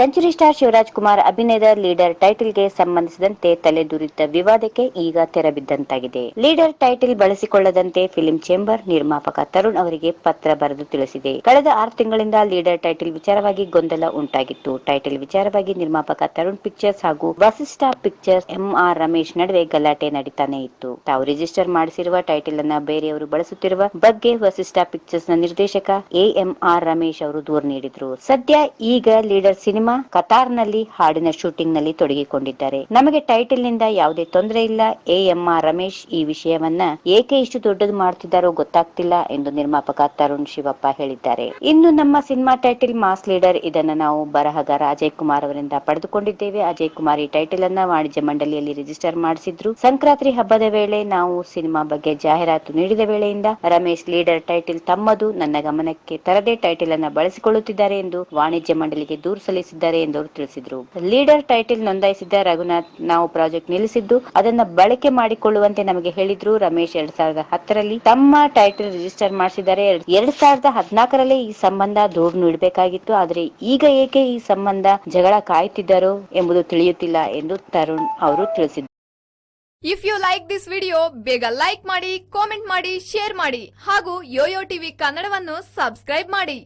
Century star Shivraj Kumar ಅಭಿನಯದ leader ಟೈಟಲ್ಗೆ ಸಂಬಂಧಿಸಿದಂತೆ ತಲೆದೂರಿದ್ದ ವಿವಾದಕ್ಕೆ ಈಗ ತೆರಬಿದ್ದಂತಾಗಿದೆ ಲೀಡರ್ ಟೈಟಲ್ ಬಳಸಿಕೊಳ್ಳದಂತೆ ಫಿಲಂ ಚೇಂಬರ್ ನಿರ್ಮಾಪಕ ತರುಣ್ ಅವರಿಗೆ ಪತ್ರ ಬರೆದು ತಿಳಿಸಿದೆ. ಕಳೆದ ಆರು ತಿಂಗಳಿಂದ ಲೀಡರ್ ಟೈಟಲ್ ವಿಚಾರವಾಗಿ ಗೊಂದಲ ಉಂಟಾಗಿತ್ತು. ಟೈಟಲ್ ವಿಚಾರವಾಗಿ ನಿರ್ಮಾಪಕ ತರುಣ್ ಪಿಕ್ಚರ್ಸ್ ಹಾಗೂ ವಸಿಷ್ಠ ಪಿಕ್ಚರ್ಸ್ ಎಂಆರ್ ರಮೇಶ್ ನಡುವೆ ಗಲಾಟೆ ನಡೀತಾನೆ ಇತ್ತು. ತಾವು ರಿಜಿಸ್ಟರ್ ಮಾಡಿಸಿರುವ ಟೈಟಲ್ ಅನ್ನ ಬೇರೆಯವರು ಬಳಸುತ್ತಿರುವ ಬಗ್ಗೆ ವಸಿಷ್ಠ ಪಿಕ್ಚರ್ಸ್ನ ನಿರ್ದೇಶಕ ಎಎಂಆರ್ ರಮೇಶ್ ಅವರು ದೂರು ನೀಡಿದ್ರು. ಸದ್ಯ ಈಗ ಲೀಡರ್ ಸಿನಿಮಾ ಕತಾರ್ನಲ್ಲಿ ಹಾಡಿನ ಶೂಟಿಂಗ್ನಲ್ಲಿ ತೊಡಗಿಕೊಂಡಿದ್ದಾರೆ. ನಮಗೆ ಟೈಟಲ್ನಿಂದ ಯಾವುದೇ ತೊಂದರೆ ಇಲ್ಲ. ಎಎಂಆರ್ ರಮೇಶ್ ಈ ವಿಷಯವನ್ನ ಏಕೆ ಇಷ್ಟು ದೊಡ್ಡದು ಮಾಡ್ತಿದ್ದಾರೋ ಗೊತ್ತಾಗ್ತಿಲ್ಲ ಎಂದು ನಿರ್ಮಾಪಕ ತರುಣ್ ಶಿವಪ್ಪ ಹೇಳಿದ್ದಾರೆ. ಇನ್ನು ನಮ್ಮ ಸಿನಿಮಾ ಟೈಟಲ್ ಮಾಸ್ ಲೀಡರ್ ಇದನ್ನ ನಾವು ಬರಹಗಾರ ಅಜಯ್ ಕುಮಾರ್ ಅವರಿಂದ ಪಡೆದುಕೊಂಡಿದ್ದೇವೆ. ಅಜಯ್ ಕುಮಾರ್ ಈ ಟೈಟಲ್ ಅನ್ನ ವಾಣಿಜ್ಯ ಮಂಡಳಿಯಲ್ಲಿ ರಿಜಿಸ್ಟರ್ ಮಾಡಿಸಿದ್ರು. ಸಂಕ್ರಾಂತಿ ಹಬ್ಬದ ವೇಳೆ ನಾವು ಸಿನಿಮಾ ಬಗ್ಗೆ ಜಾಹೀರಾತು ನೀಡಿದ ವೇಳೆಯಿಂದ ರಮೇಶ್ ಲೀಡರ್ ಟೈಟಲ್ ತಮ್ಮದು. ನನ್ನ ಗಮನಕ್ಕೆ ತರದೇ ಟೈಟಲ್ ಅನ್ನ ಬಳಸಿಕೊಳ್ಳುತ್ತಿದ್ದಾರೆ ಎಂದು ವಾಣಿಜ್ಯ ಮಂಡಳಿಗೆ ದೂರು ಸಲ್ಲಿಸಿದ್ದಾರೆ ಎಂದು ಅವರು ತಿಳಿಸಿದ್ರು. ಲೀಡರ್ ಟೈಟಲ್ ನೋಂದಾಯಿಸಿದ್ದ ರಘುನಾಥ್ ನಾವು ಪ್ರಾಜೆಕ್ಟ್ ನಿಲ್ಲಿಸಿದ್ದು, ಅದನ್ನ ಬಳಕೆ ಮಾಡಿಕೊಳ್ಳುವಂತೆ ನಮಗೆ ಹೇಳಿದ್ರು ರಮೇಶ್ ಎರಡ್ ಸಾವಿರದ ಹತ್ತರಲ್ಲಿ. ತಮ್ಮ ಟೈಟಲ್ ರಿಜಿಸ್ಟರ್ ಮಾಡಿಸಿದ್ದಾರೆ ಎರಡ್ ಸಾವಿರದ ಹದಿನಾಲ್ಕರಲ್ಲೇ ಈ ಸಂಬಂಧ ದೂರು ನೀಡಬೇಕಾಗಿತ್ತು. ಆದ್ರೆ ಈಗ ಏಕೆ ಈ ಸಂಬಂಧ ಜಗಳ ಕಾಯುತ್ತಿದ್ದರು ಎಂಬುದು ತಿಳಿಯುತ್ತಿಲ್ಲ ಎಂದು ತರುಣ್ ಅವರು ತಿಳಿಸಿದ್ದಾರೆ if you like this video ಬೇಗ ಲೈಕ್ ಮಾಡಿ ಕಾಮೆಂಟ್ ಮಾಡಿ ಶೇರ್ ಮಾಡಿ ಹಾಗೂ ಯೋಯೋ ಟಿವಿ ಕನ್ನಡವನ್ನು ಸಬ್ಸ್ಕ್ರೈಬ್ ಮಾಡಿ.